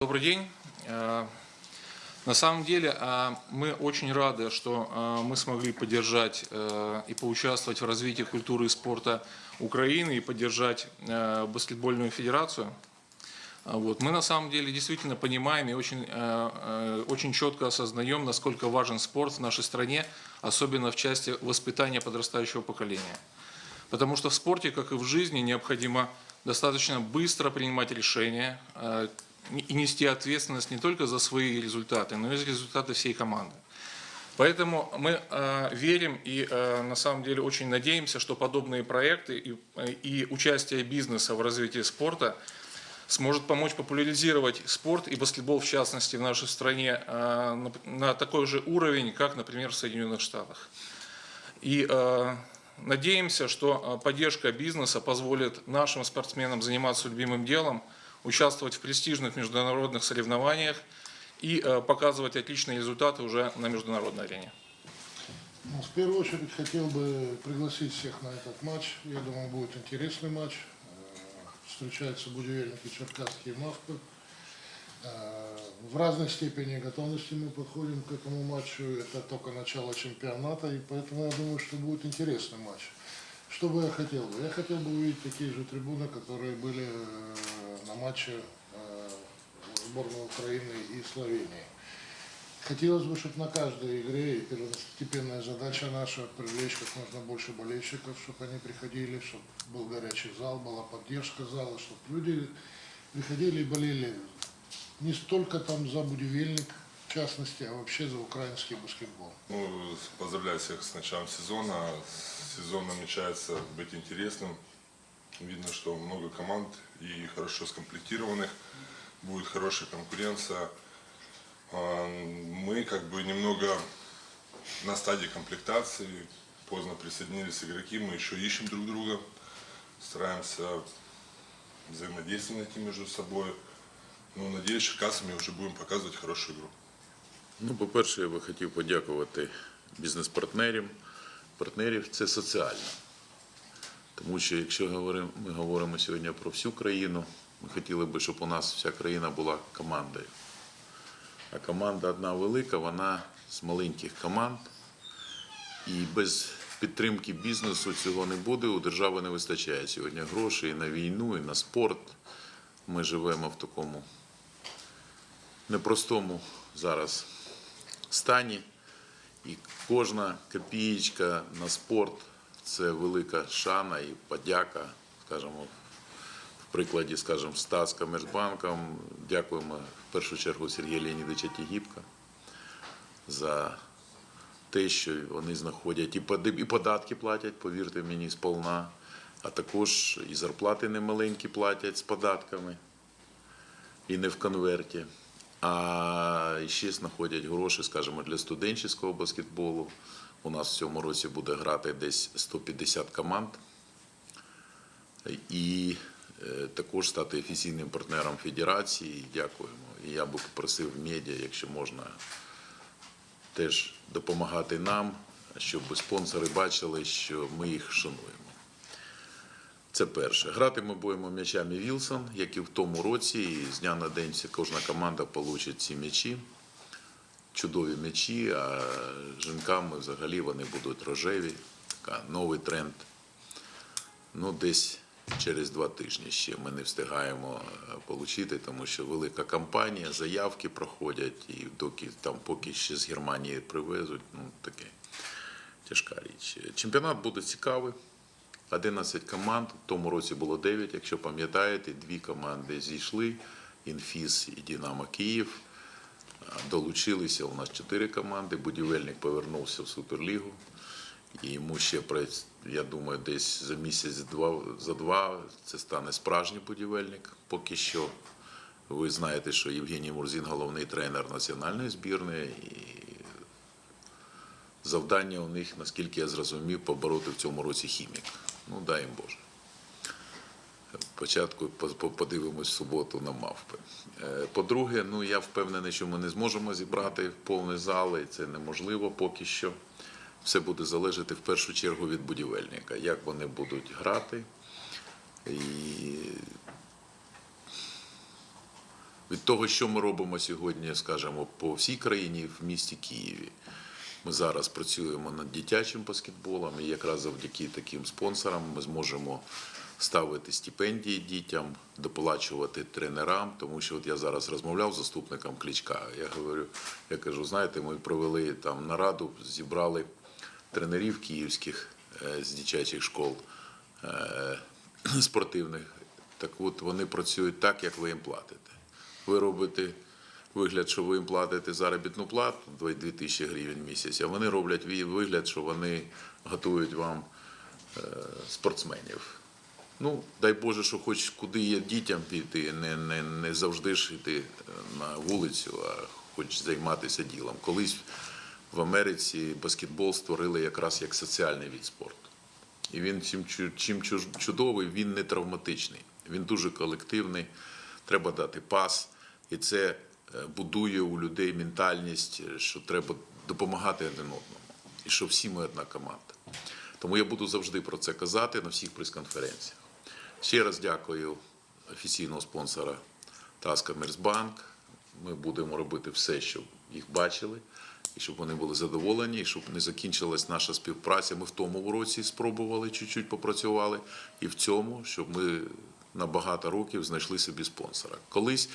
Добрый день. Э, На самом деле э, мы очень рады, что э, мы смогли поддержать э, и поучаствовать в развитии культуры и спорта Украины и поддержать э, баскетбольную федерацию. А Вот. Мы на самом деле действительно понимаем и очень, очень четко осознаем, насколько важен спорт в нашей стране, особенно в части воспитания подрастающего поколения. Потому что в спорте, как и в жизни, необходимо достаточно быстро принимать решения и нести ответственность не только за свои результаты, но и за результаты всей команды. Поэтому мы э, верим и э, на самом деле очень надеемся, что подобные проекты и, э, и участие бизнеса в развитии спорта сможет помочь популяризировать спорт и баскетбол в частности в нашей стране э, на, на такой же уровень, как, например, в Соединенных Штатах. И э, надеемся, что э, поддержка бизнеса позволит нашим спортсменам заниматься любимым делом, участвовать в престижных международных соревнованиях и э, показывать отличные результаты уже на международной арене. Ну, в первую очередь хотел бы пригласить всех на этот матч. Я думаю, будет интересный матч. Э, Встречаются будивельники Черкасские и Мавпы. Э, В разной степени готовности мы подходим к этому матчу. Это только начало чемпионата, и поэтому я думаю, что будет интересный матч. Что бы я хотел бы? Я хотел бы увидеть такие же трибуны, которые были э, на матче э, сборной Украины и Словении. Хотелось бы, чтобы на каждой игре, и первостепенная задача наша, привлечь как можно больше болельщиков, чтобы они приходили, чтобы был горячий зал, была поддержка зала, чтобы люди приходили и болели не столько там за будивельник, в частности, а вообще за украинский баскетбол. Ну, поздравляю всех с началом сезона. Сезон намечается быть интересным. Видно, что много команд и хорошо скомплектированных. Будет хорошая конкуренция. А, Мы как бы немного на стадии комплектации. Поздно присоединились игроки. Мы еще ищем друг друга. Стараемся взаимодействовать между собой. Ну, надеюсь, Черкасами вже будемо показувати хорошу ігру. Ну, по-перше, я би хотів подякувати бізнес-партнерам. Партнерів це соціально. Тому що якщо ми говоримо сьогодні про всю країну, ми хотіли би, щоб у нас вся країна була командою. А команда одна велика, вона з маленьких команд. І без підтримки бізнесу цього не буде. У держави не вистачає сьогодні грошей і на війну, і на спорт. Ми живемо в такому непростому зараз стані. І кожна копієчка на спорт це велика шана і подяка, скажімо, в прикладі, скажімо, Стас Комерцбанком. Дякуємо в першу чергу Сергія Леонідовича Тігіпка за те, що вони знаходять і податки платять, повірте мені, сповна, а також і зарплати немаленькі платять з податками і не в конверті. А ще знаходять гроші, скажімо, для студентського баскетболу. У нас в цьому році буде грати десь 150 команд. І е, також стати офіційним партнером федерації. Дякуємо. І я би попросив медіа, якщо можна, теж допомагати нам, щоб спонсори бачили, що ми їх шануємо. Це перше. Грати ми будемо м'ячами Вілсон, як і в тому році. І з дня на день кожна команда отримає ці м'ячі. Чудові м'ячі, а жінками взагалі вони будуть рожеві. Така новий тренд. Ну, десь через два тижні ще ми не встигаємо отримати, тому що велика кампанія, заявки проходять, і доки там поки ще з Германії привезуть, ну таке тяжка річ. Чемпіонат буде цікавий. 11 команд, в тому році було 9, якщо пам'ятаєте, дві команди зійшли, Інфіс і Динамо Київ. Долучилися у нас 4 команди, будівельник повернувся в Суперлігу. І йому ще, я думаю, десь за місяць-два за два це стане справжній будівельник. Поки що ви знаєте, що Євгеній Мурзін головний тренер національної збірної. І завдання у них, наскільки я зрозумів, побороти в цьому році хімік. Ну, дай їм Боже. Спочатку по- по- подивимось в суботу на мавпи. Е, По-друге, ну я впевнений, що ми не зможемо зібрати повний зал, і це неможливо поки що. Все буде залежати в першу чергу від будівельника, як вони будуть грати. І від того, що ми робимо сьогодні, скажімо, по всій країні в місті Києві. Ми зараз працюємо над дитячим баскетболом, і якраз завдяки таким спонсорам ми зможемо ставити стипендії дітям, доплачувати тренерам. Тому що от я зараз розмовляв з заступником Кличка. Я говорю, я кажу, знаєте, ми провели там нараду, зібрали тренерів київських е, з дитячих школ е, спортивних. Так от вони працюють так, як ви їм платите. Ви робите вигляд, що ви їм платите заробітну плату 2 тисячі гривень в місяць, а вони роблять вигляд, що вони готують вам е, спортсменів. Ну, дай Боже, що хоч куди є дітям піти, не, не, не завжди ж йти е, на вулицю, а хоч займатися ділом. Колись в Америці баскетбол створили якраз як соціальний від спорту. І він чим, чим чудовий, він не травматичний. Він дуже колективний. Треба дати пас. І це будує у людей ментальність, е, що треба допомагати один одному. І що всі ми одна команда. Тому я буду завжди про це казати на всіх прес-конференціях. Ще раз дякую офіційного спонсора Таска Мерсбанк. Ми будемо робити все, щоб їх бачили, і щоб вони були задоволені, і щоб не закінчилась наша співпраця. Ми в тому році спробували чуть-чуть попрацювали, і в цьому, щоб ми на багато років знайшли собі спонсора. Колись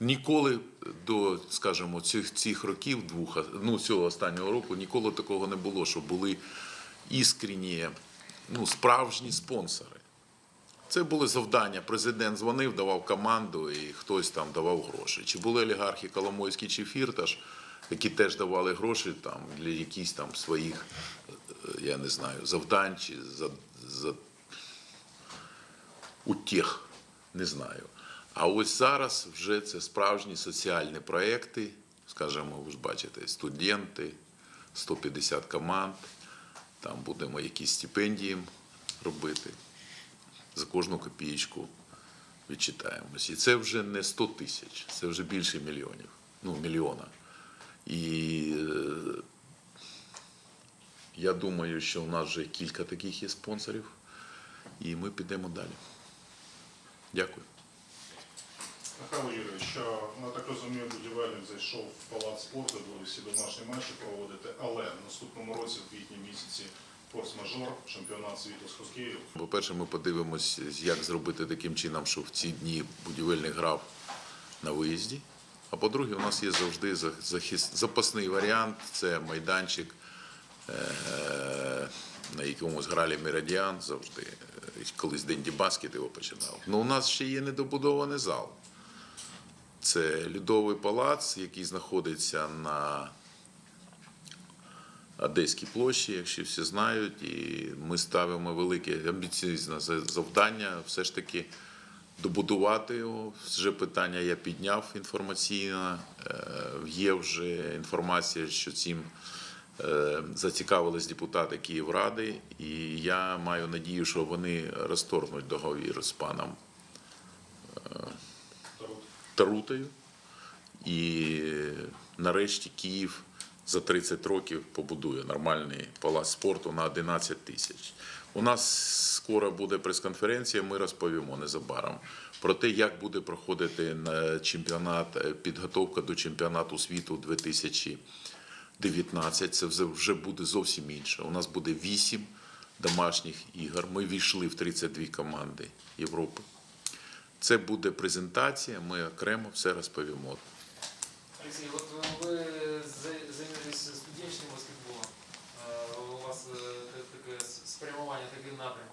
ніколи до, скажімо, цих, цих років, двох, ну цього останнього року, ніколи такого не було, щоб були іскренні, ну, справжні спонсори. Це були завдання. Президент дзвонив, давав команду, і хтось там давав гроші. Чи були олігархи Коломойський чи Фірташ, які теж давали гроші там для якихось там своїх, е, я не знаю, завдань чи за, за утіх, не знаю. А ось зараз вже це справжні соціальні проекти, скажімо, ви ж бачите, студенти, 150 команд, там будемо якісь стипендії робити за кожну копієчку відчитаємось. І це вже не 100 тисяч, це вже більше мільйонів, ну, мільйона. І е, я думаю, що у нас вже кілька таких є спонсорів, і ми підемо далі. Дякую. Михайло Юрійович, що, ну, так розумію, будівельник зайшов в палац спорту, де всі домашні матчі проводите, але в наступному році, в квітні місяці, форс-мажор, чемпіонат світу з хокею. По-перше, ми подивимось, як зробити таким чином, щоб в ці дні будівельник грав на виїзді. А по-друге, у нас є завжди зах- захис- запасний варіант це майданчик, е, на якомусь гралі Меридіан завжди. Е, Колись Денді Баскет його починав. Ну, у нас ще є недобудований зал. Це Льодовий палац, який знаходиться на Одеській площі, якщо всі знають, і ми ставимо велике амбіційне за- завдання все ж таки добудувати його. Вже питання я підняв інформаційно. Е, Є вже інформація, що цим е, зацікавились депутати Київради, і я маю надію, що вони розторгнуть договір з паном Тарут. Тарутою. І нарешті Київ за 30 років побудує нормальний палац спорту на 11 тисяч. У нас скоро буде прес-конференція, ми розповімо незабаром про те, як буде проходити чемпіонат, е, підготовка до чемпіонату світу 2019. Це вже буде зовсім інше. У нас буде 8 домашніх ігор. Ми війшли в 32 команди Європи. Це буде презентація, ми окремо все розповімо. Алексей, вот э, вы за- займаетесь студенческим баскетболом, Э, у вас э, та- таке с- спрямування, такий напрям.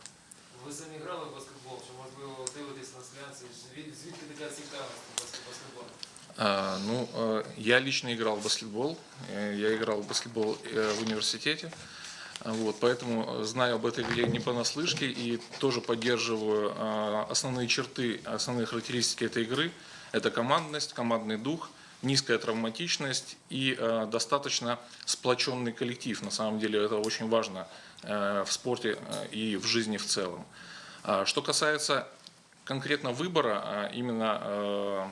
Ви самі грали в баскетбол, чи можливо дивитесь на слянці? Звід- Звідки така цікавість до баскет- баскетболу? А, Ну, э, я лично играл в баскетбол. Э, Я играл в баскетбол э, в университете. Вот, поэтому э, знаю об этой игре не понаслышке и тоже поддерживаю а, основные черты, основные характеристики этой игры. Это командность, командный дух, низкая травматичность и э, достаточно сплоченный коллектив. На самом деле это очень важно э, в спорте и в жизни в целом. А, Что касается конкретно выбора а, именно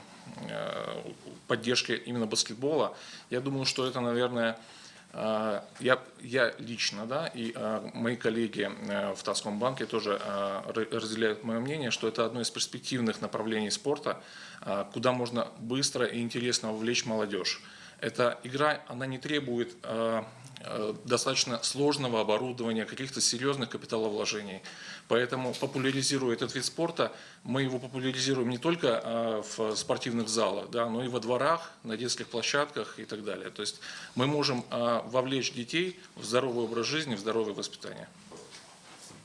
поддержки именно баскетбола, я думаю, что это, наверное, я, я лично, да, и э, мои коллеги э, в Таскомбанке тоже э, ра- разделяют мое мнение, что это одно из перспективных направлений спорта, куда можно быстро и интересно вовлечь молодежь. Эта игра, она не требует достаточно сложного оборудования, каких-то серьезных капиталовложений. Поэтому, популяризируя этот вид спорта, мы его популяризируем не только э, в спортивных залах, да, но и во дворах, на детских площадках и так далее. То есть мы можем э, вовлечь детей в здоровый образ жизни, в здоровое воспитание.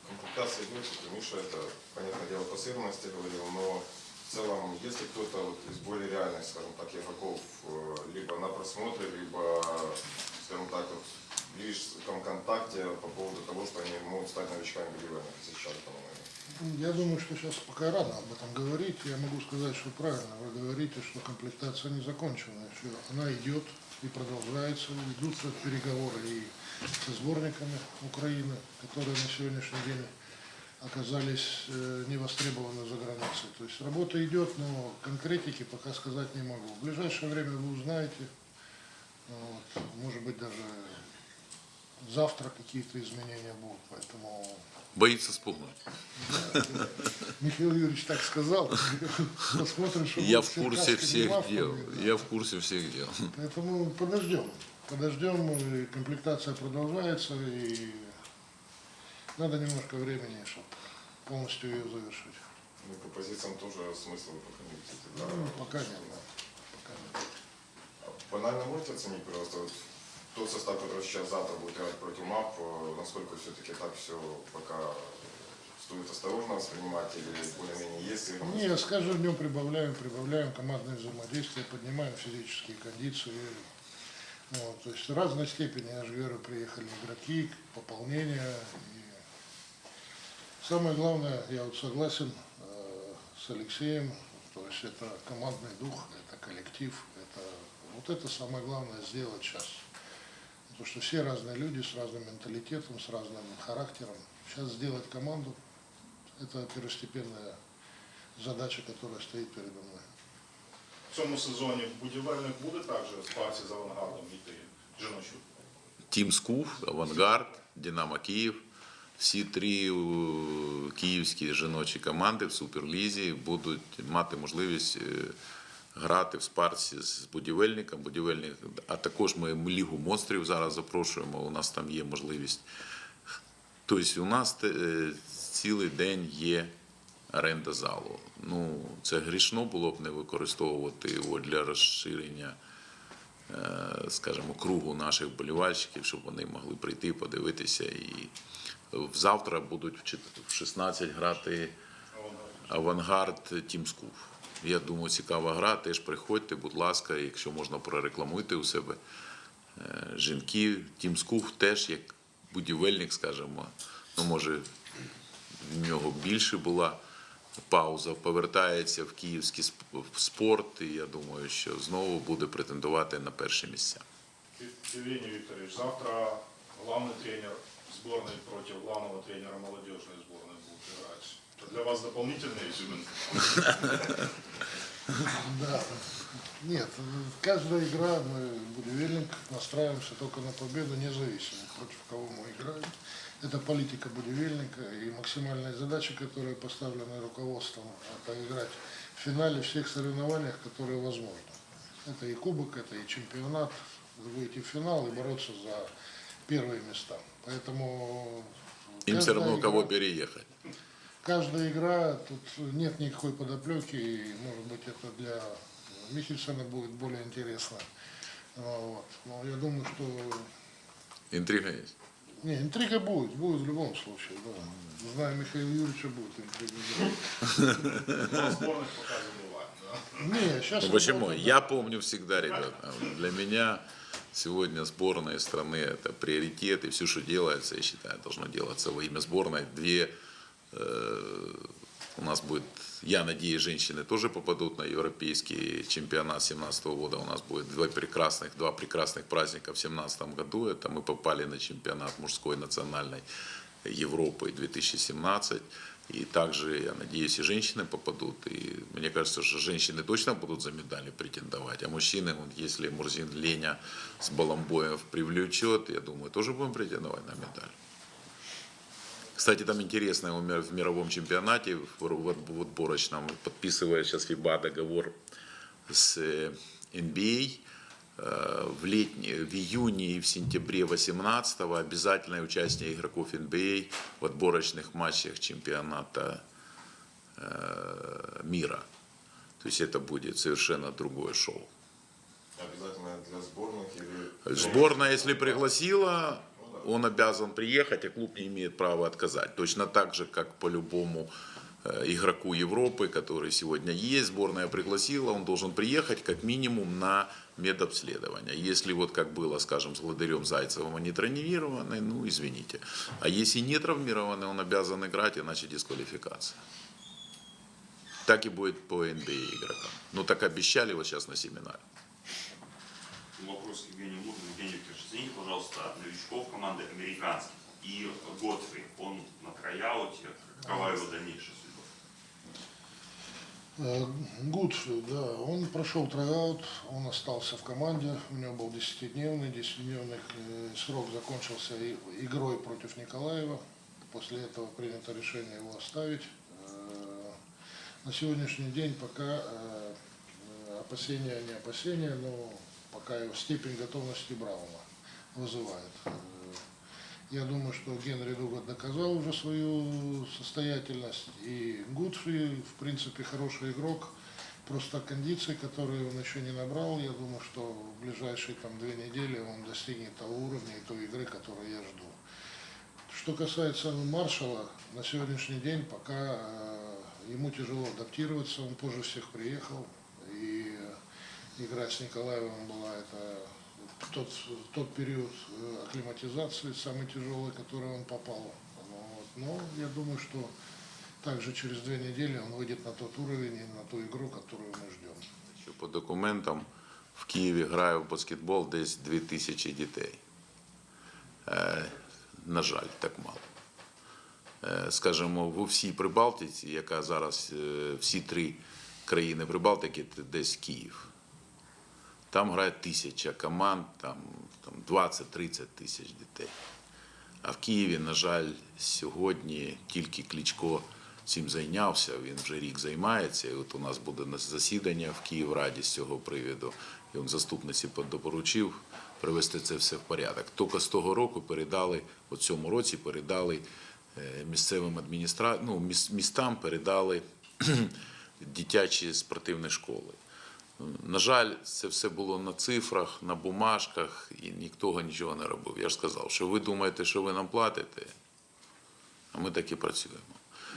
Комплектация это Миша, это, понятное дело, по сырности говорил, но в целом, если кто-то вот из более реальных, скажем так, игроков, э, либо на просмотре, либо, скажем так, вот, видишь там ВКонтакте по поводу того, что они могут стать новичками боливарных сейчас, по-моему. Я думаю, что сейчас пока рано об этом говорить. Я могу сказать, что правильно вы говорите, что комплектация не закончена. Еще она идет и продолжается. Идутся переговоры и со сборниками Украины, которые на сегодняшний день оказались э, не востребованы за границей. То есть работа идет, но конкретики пока сказать не могу. В ближайшее время вы узнаете, вот, может быть даже завтра какие-то изменения будут. Поэтому Боится спугнуть. Михаил Юрьевич так сказал. Посмотрим, что Я в курсе всех дел. да. Я в курсе всех дел. Поэтому подождем. Подождем, комплектация продолжается, и надо немножко времени, чтобы полностью ее завершить. Ну, и по позициям тоже смысла вы пока не видите, да? Ну, пока нет. Пока нет. Банально можете оценить просто вот тот состав, который сейчас завтра будет играть против МАП, э, насколько все-таки так все пока стоит осторожно воспринимать или более-менее есть сигнал? Не, с каждым днем прибавляем, прибавляем командное взаимодействие, поднимаем физические кондиции. Вот, то есть в разной степени, я же говорю, приехали игроки, пополнение. И самое главное, я вот согласен э, с Алексеем, то есть это командный дух, это коллектив, это вот это самое главное сделать сейчас. Потому что все разные люди с разным менталитетом, с разным характером. Сейчас сделать команду – это первостепенная задача, которая стоит передо мной. В цьому сезоні будівельник буде також в парці з авангардом йти жіночу. Тім Скуф, Авангард, Динамо Київ. Всі три е, київські жіночі команди в Суперлізі будуть мати можливість е, грати в спарці з будівельником. Будівельник, а також ми Лігу монстрів зараз запрошуємо. У нас там є можливість. Тобто у нас е, цілий день є оренда залу. Ну, це грішно було б не використовувати його для розширення е, скажімо, кругу наших болівальщиків, щоб вони могли прийти, подивитися. І завтра будуть в чет- в 16 грати авангард Тімскуф. Я думаю, цікава гра. Теж приходьте, будь ласка, якщо можна прорекламуйте у себе е, жінки. Тімскуф теж як будівельник, скажімо, ну може в нього більше була пауза, повертається в київський спорт, і я думаю, що знову буде претендувати на перші місця. Евгений Викторович, завтра главный тренер сборной против главного тренера молодежной сборной будет играть. Это для вас дополнительная изюминка? Да. Нет, каждая игра, мы, будивельник, настраиваемся только на победу, независимо, против кого мы играем. Это политика будивельника и максимальная задача, которая поставлена руководством, это играть в финале всех соревнованиях, которые возможны. Это и кубок, это и чемпионат, выйти в финал и бороться за первые места. Поэтому Им все равно игра- кого переехать. Каждая игра, тут нет никакой подоплеки, и, может быть, это для Михельсона будет более интересно. Вот. Но я думаю, что... Интрига есть. Не, интрига будет, будет в любом случае, да. Знаю Михаила Юрьевича, будет интрига. да. Но сборных? Не, сейчас... Ну, почему? Я помню всегда, ребята, для меня сегодня сборная страны – это приоритет, и все, что делается, я считаю, должно делаться во имя сборной. Две у нас будет, я надеюсь, женщины тоже попадут на европейский чемпионат 2017 года. У нас будет два прекрасных, два прекрасных праздника в 2017 году. Это мы попали на чемпионат мужской национальной Европы 2017. И также, я надеюсь, и женщины попадут. И мне кажется, что женщины точно будут за медали претендовать. А мужчины, вот если Мурзин Леня с Баламбоев привлечет, я думаю, тоже будем претендовать на медаль. Кстати, там интересно в мир- в мировом чемпионате, в отборочном, подписывая сейчас ФИБА договор с э, NBA, э, в, летние, в июне и в сентябре 18 обязательное участие игроков NBA в отборочных матчах чемпионата э, мира. То есть это будет совершенно другое шоу. Обязательно для сборных или... Сборная, если пригласила, он обязан приехать, а клуб не имеет права отказать. Точно так же, как по любому э, игроку Европы, который сегодня есть, сборная пригласила, он должен приехать как минимум на медобследование. Если вот как было, скажем, с Владарем Зайцевым, они травмированы, ну извините. А если не травмированы, он обязан играть, иначе дисквалификация. Так и будет по НБА игрокам. Ну так обещали вот сейчас на семинаре. Вопрос Евгению Мутину. Пожалуйста, новичков команды американских и Готфри, он на трайауте, какова его дальнейшая судьба? Э, Гуд, да, он прошел трайаут, он остался в команде, у него был 10-дневный, 10-дневный э, срок закончился игрой против Николаева. После этого принято решение его оставить. Э, На сегодняшний день пока опасения, не опасения, но пока его степень готовности Брауна вызывает. Я думаю, что Генри Дугат доказал уже свою состоятельность. И Гудфри, в принципе, хороший игрок. Просто кондиции, которые он еще не набрал, я думаю, что в ближайшие там, две недели он достигнет того уровня и той игры, которую я жду. Что касается Маршала, на сегодняшний день пока э, ему тяжело адаптироваться, он позже всех приехал, и играть с Николаевым была это тот, тот период э, акклиматизации, самый тяжелый, который он попал. Ну, вот. Но я думаю, что также через две недели он выйдет на тот уровень и на ту игру, которую мы ждем. Що по документам в Києві грає в баскетбол десь 2000 дітей. Е, на жаль, так мало. Е, скажімо, в всій Прибалтиці, яка зараз е, всі три країни Прибалтики, це десь Київ. Там грає тисяча команд, там, там 20-30 тисяч дітей. А в Києві, на жаль, сьогодні тільки Кличко цим зайнявся. Він вже рік займається. І от у нас буде засідання в Київраді з цього приводу. І він заступниці допоручив привести це все в порядок. Тільки з того року передали, у цьому році передали е, місцевим адміністра... ну, міс- містам передали дитячі спортивні школи. На жаль, це все було на цифрах, на бумажках, і ніхто нічого не робив. Я ж сказав, що ви думаєте, що ви нам платите, а ми так і працюємо.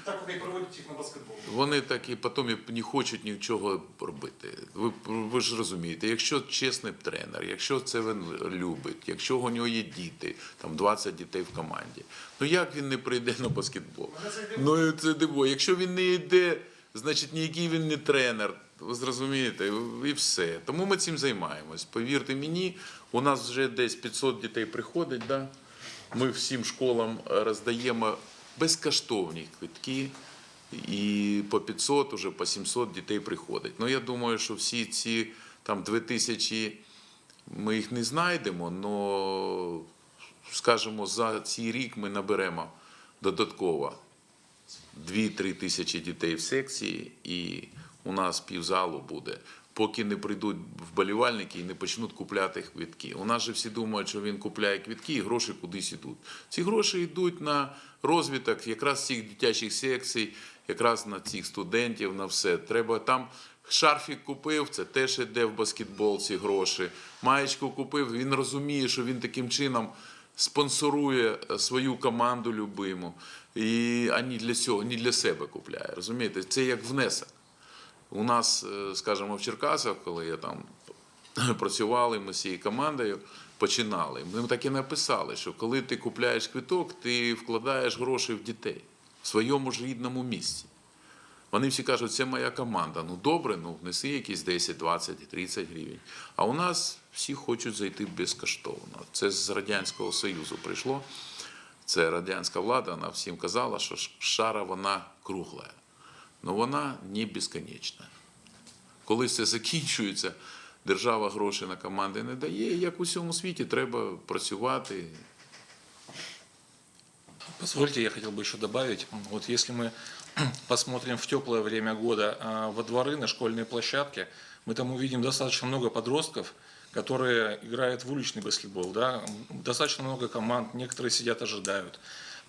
Так вони проводять їх на баскетбол. Вони так і потім не хочуть нічого робити. Ви, ви ж розумієте, якщо чесний тренер, якщо це він любить, якщо у нього є діти, там 20 дітей в команді, ну як він не прийде на баскетбол? Ну це диво. Якщо він не йде, значить ніякий він не тренер. Ви зрозумієте, і все. Тому ми цим займаємось. Повірте мені, у нас вже десь 500 дітей приходить. Да? Ми всім школам роздаємо безкоштовні квитки. І по 500, уже по 700 дітей приходить. Ну, я думаю, що всі ці там 2000, ми їх не знайдемо, але, скажімо, за цей рік ми наберемо додатково 2-3 тисячі дітей в секції, і у нас півзалу буде. Поки не прийдуть вболівальники і не почнуть купляти квитки. У нас же всі думають, що він купляє квитки і гроші кудись йдуть. Ці гроші йдуть на розвиток якраз цих дитячих секцій, якраз на цих студентів, на все. Треба там шарфік купив, це теж йде в баскетбол, ці гроші. Маєчку купив, він розуміє, що він таким чином спонсорує е, свою команду любиму. І, а не для цього, не для себе купляє. Розумієте? Це як внесок. У нас, е, скажімо, в Черкасах, коли я там працювали, ми з цією командою починали. Ми так і написали, що коли ти купляєш квиток, ти вкладаєш гроші в дітей в своєму ж рідному місці. Вони всі кажуть, це моя команда. Ну добре, ну внеси якісь 10, 20, 30 гривень. А у нас всі хочуть зайти безкоштовно. Це з Радянського Союзу прийшло. Це радянська влада, вона всім казала, що шара вона кругла але вона не безконечна. Коли це закінчується, держава гроші на команди не дає, і як у всьому світі треба працювати. Позвольте, я хотел бы еще добавить, вот если мы посмотрим в теплое время года а, во дворы, на школьные площадки, мы там увидим достаточно много подростков, которые играют в уличный баскетбол, да, достаточно много команд, некоторые сидят, ожидают.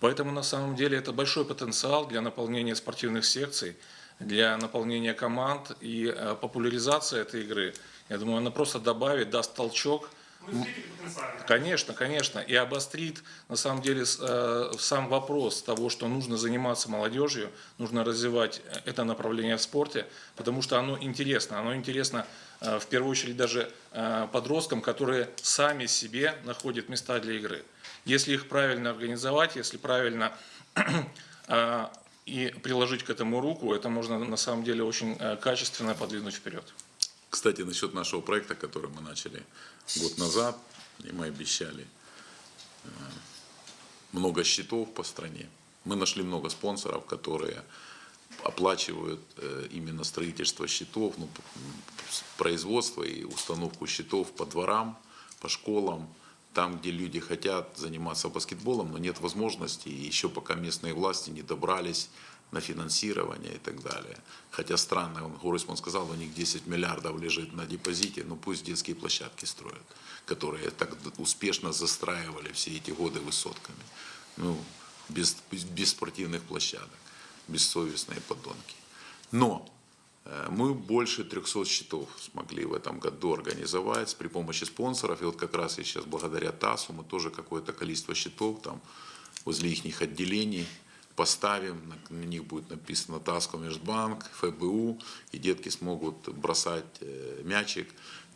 Поэтому на самом деле это большой потенциал для наполнения спортивных секций, для наполнения команд и э, популяризация этой игры. Я думаю, она просто добавит, даст толчок Конечно, конечно. И обострит, на самом деле, э, сам вопрос того, что нужно заниматься молодежью, нужно развивать э, это направление в спорте, потому что оно интересно. Оно интересно, в первую очередь, даже подросткам, которые сами себе находят места для игры. Если их правильно организовать, если правильно э, и приложить к этому руку, это можно на самом деле очень э, качественно подвинуть вперед. Кстати, насчет нашего проекта, который мы начали год назад, и мы обещали э, много счетов по стране. Мы нашли много спонсоров, которые оплачивают э, именно строительство счетов, ну, производство и установку счетов по дворам, по школам, там, где люди хотят заниматься баскетболом, но нет возможности, и еще пока местные власти не добрались на финансирование и так далее. Хотя странно, он, Горисман сказал, у них 10 миллиардов лежит на депозите, ну пусть детские площадки строят, которые так успешно застраивали все эти годы высотками. Ну, без, без, без спортивных площадок, бессовестные подонки. Но Э, Мы больше 300 счетов смогли в этом году организовать при помощи спонсоров. И вот как раз и сейчас благодаря ТАСу мы тоже какое-то количество счетов там возле их отделений поставим. На, них будет написано ТАС Коммерцбанк, ФБУ, и детки смогут бросать э, мячик.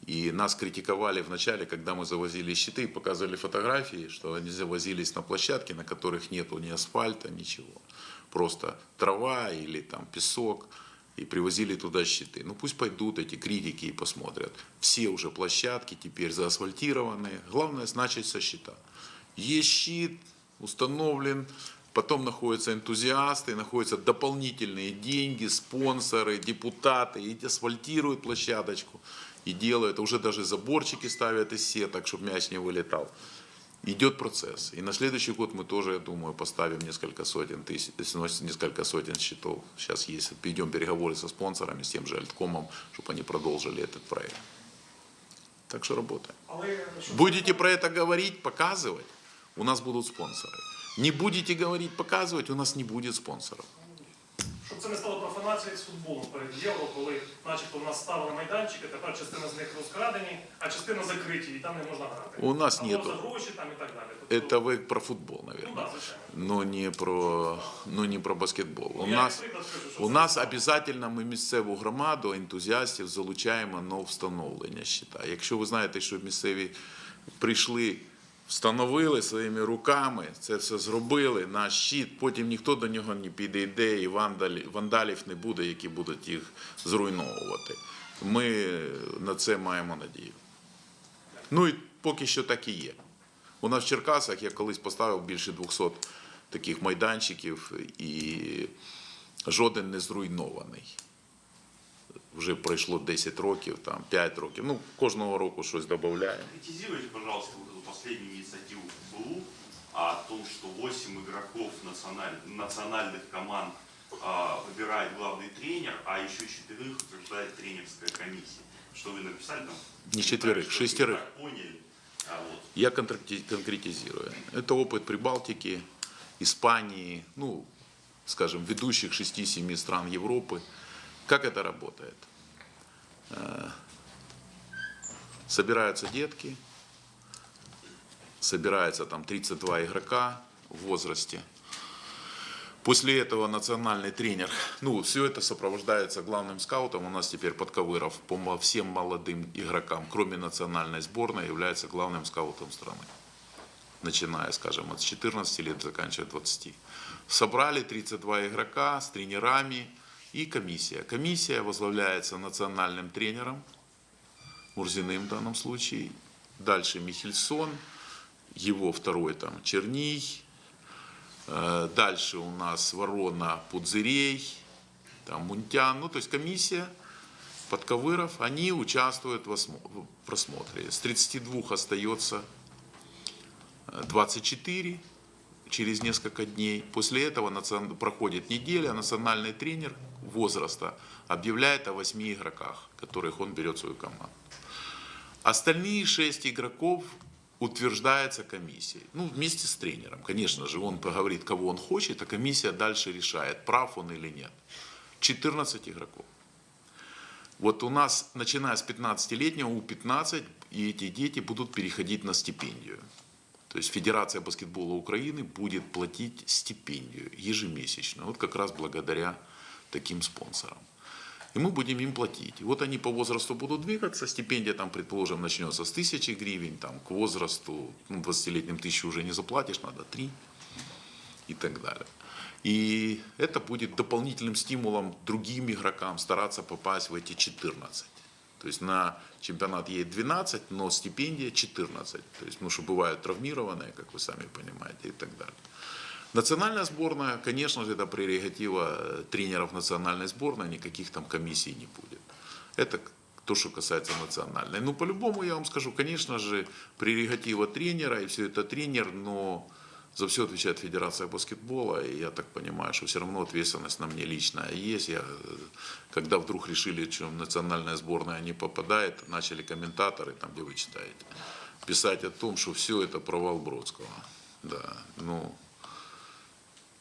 И нас критиковали в начале, когда мы завозили щиты, показывали фотографии, что они завозились на площадке, на которых нету ни асфальта, ничего. Просто трава или там песок и привозили туда щиты. Ну пусть пойдут эти критики и посмотрят. Все уже площадки теперь заасфальтированные. Главное начать со щита. Есть щит, установлен, потом находятся энтузиасты, находятся дополнительные деньги, спонсоры, депутаты, и асфальтируют площадочку и делают, уже даже заборчики ставят из сеток, чтобы мяч не вылетал. Идет процесс. И на следующий год мы тоже, я думаю, поставим несколько сотен тысяч, несколько сотен счетов. Сейчас есть, ведем переговоры со спонсорами, с тем же Альткомом, чтобы они продолжили этот проект. Так что работаем. Будете про это говорить, показывать, у нас будут спонсоры. Не будете говорить, показывать, у нас не будет спонсоров. Щоб це не стало профанацією з футболом перед євро, коли начебто в нас ставили майданчики, тепер частина з них розкрадені, а частина закриті, і там не можна грати. У нас Або нету. за гроші там і так далі. Тобто, Это вы про футбол, ну, наверное. да, звичайно. но не про, но не про баскетбол. У Я нас, приклад що у це нас обов'язково ми місцеву громаду, ентузіастів залучаємо на встановлення щита. Якщо ви знаєте, що місцеві прийшли, встановили своїми руками, це все зробили на щит, потім ніхто до нього не підійде і вандалів, не буде, які будуть їх зруйновувати. Ми на це маємо надію. Ну і поки що так і є. У нас в Черкасах я колись поставив більше 200 таких майданчиків і жоден не зруйнований. Вже пройшло 10 років, там 5 років. Ну, кожного року щось додаємо. Критизируйте, пожалуйста, вот эту последнюю инициативу ФБУ о том, что 8 игроков националь- национальных команд а, выбирает главный тренер, а еще четырех утверждает тренерская комиссия. Что вы написали там? Не четверых, Так, что вы шестерых. так поняли. А вот. Я контракти- конкретизирую. Это опыт Прибалтики, Испании, ну, скажем, ведущих 6-7 стран Европы. Как это работает? Э, Собираются детки, собирается там 32 игрока в возрасте. После этого национальный тренер, ну, все это сопровождается главным скаутом. У нас теперь Подковыров по всем молодым игрокам, кроме национальной сборной, является главным скаутом страны. Начиная, скажем, от 14 лет, заканчивая 20. Собрали 32 игрока с тренерами и комиссия. Комиссия возглавляется национальным тренером, Мурзиным в данном случае. Дальше Михельсон, его второй там Черний, Э, Дальше у нас Ворона, Пудзырей, там Мунтян. Ну, то есть комиссия подковыров, они участвуют в осмо- в просмотре. С 32 остается э, 24 через несколько дней. После этого проходит неделя, национальный тренер возраста объявляет о 8 игроках, которых он берет в свою команду. Остальные шесть игроков утверждается комиссией. Ну, вместе с тренером. Конечно же, он поговорит, кого он хочет, а комиссия дальше решает, прав он или нет. 14 игроков. Вот у нас, начиная с 15-летнего, у 15, и эти дети будут переходить на стипендию. То есть Федерация баскетбола Украины будет платить стипендию ежемесячно. Вот как раз благодаря таким спонсорам. И мы будем им платить. Вот они по возрасту будут двигаться. Стипендия там, предположим, начнется с 1000 гривен. Там, к возрасту, ну, 20-летним тысячу уже не заплатишь, надо 3 и так далее. И это будет дополнительным стимулом другим игрокам стараться попасть в эти 14. То есть на чемпионат едет 12, но стипендия 14. То есть, ну, что бывают травмированные, как вы сами понимаете, и так далее. Национальная сборная, конечно же, это прерогатива э, тренеров национальной сборной, никаких там комиссий не будет. Это то, что касается национальной. Ну, по-любому я вам скажу, конечно же, прерогатива тренера, и все это тренер, но за все отвечает Федерация баскетбола, и я так понимаю, что все равно ответственность на мне личная есть. Я, э, когда вдруг решили, что национальная сборная не попадает, начали комментаторы, там, где вы читаете, писать о том, что все это провал Бродского. Да, ну,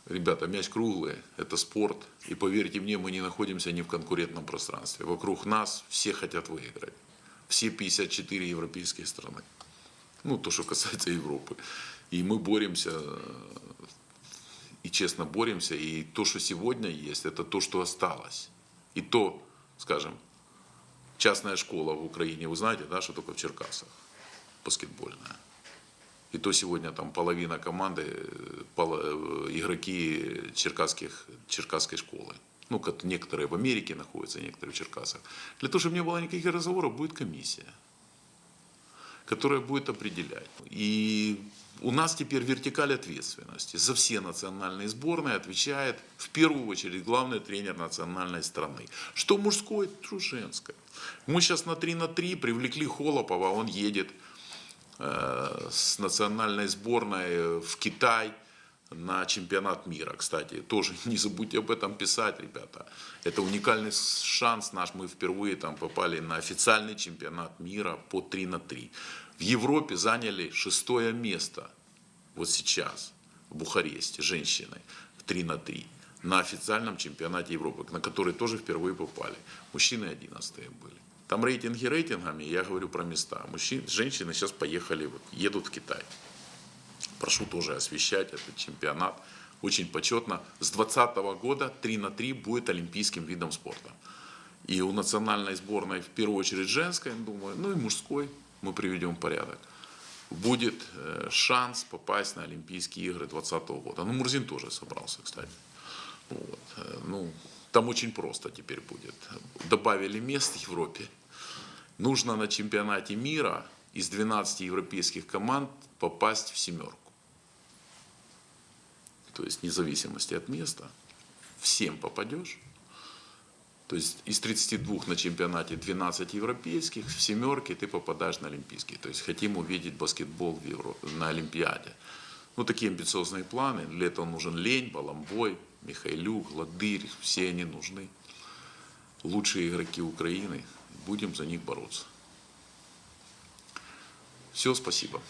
Ребята, мяч круглый, это спорт. И поверьте мне, мы не находимся ни в конкурентном пространстве. Вокруг нас все хотят выиграть. Все 54 европейские страны. Ну, то, что касается Европы. И мы боремся, э, и честно боремся. И то, что сегодня есть, это то, что осталось. И то, скажем, частная школа в Украине, вы знаете, да, что такое в Черкасах? Баскетбольная. И то сегодня там половина команды, э, пол- э, игроки черкасских, черкасской школы. Ну, как некоторые в Америке находятся, некоторые в Черкасах. Для того, чтобы не было никаких разговоров, будет комиссия, которая будет определять. И у нас теперь вертикаль ответственности. За все национальные сборные отвечает в первую очередь главный тренер национальной страны. Что мужской, что женской. Мы сейчас на 3 на 3 привлекли Холопова, он едет э, с национальной сборной в Китай на чемпионат мира, кстати. Тоже не забудьте об этом писать, ребята. Это уникальный шанс наш. Мы впервые там попали на официальный чемпионат мира по 3 на 3. В Европе заняли шестое место вот сейчас в Бухаресте женщины в 3 на 3 на официальном чемпионате Европы, на который тоже впервые попали. Мужчины 11 были. Там рейтинги рейтингами, я говорю про места. Мужчин, женщины сейчас поехали, вот, едут в Китай. Прошу тоже освещать этот чемпионат. Очень почетно. С 2020 года 3 на 3 будет олимпийским видом спорта. И у национальной сборной, в первую очередь женской, думаю, ну и мужской, мы приведем порядок, будет э, шанс попасть на Олимпийские игры 2020 года. Ну, Мурзин тоже собрался, кстати. Вот. э, Ну, там очень просто теперь будет. Добавили мест в Европе. Нужно на чемпионате мира из 12 европейских команд попасть в семерку. То есть, вне зависимости от места, всем попадешь. То есть из 32 на чемпионате 12 европейских, в семерке ты попадаешь на олимпийский. То есть хотим увидеть баскетбол в Евро... на Олимпиаде. Ну, такие амбициозные планы. Для этого нужен Лень, Баламбой, Михайлюк, Ладырь. Все они нужны. Лучшие игроки Украины. Будем за них бороться. Все, спасибо.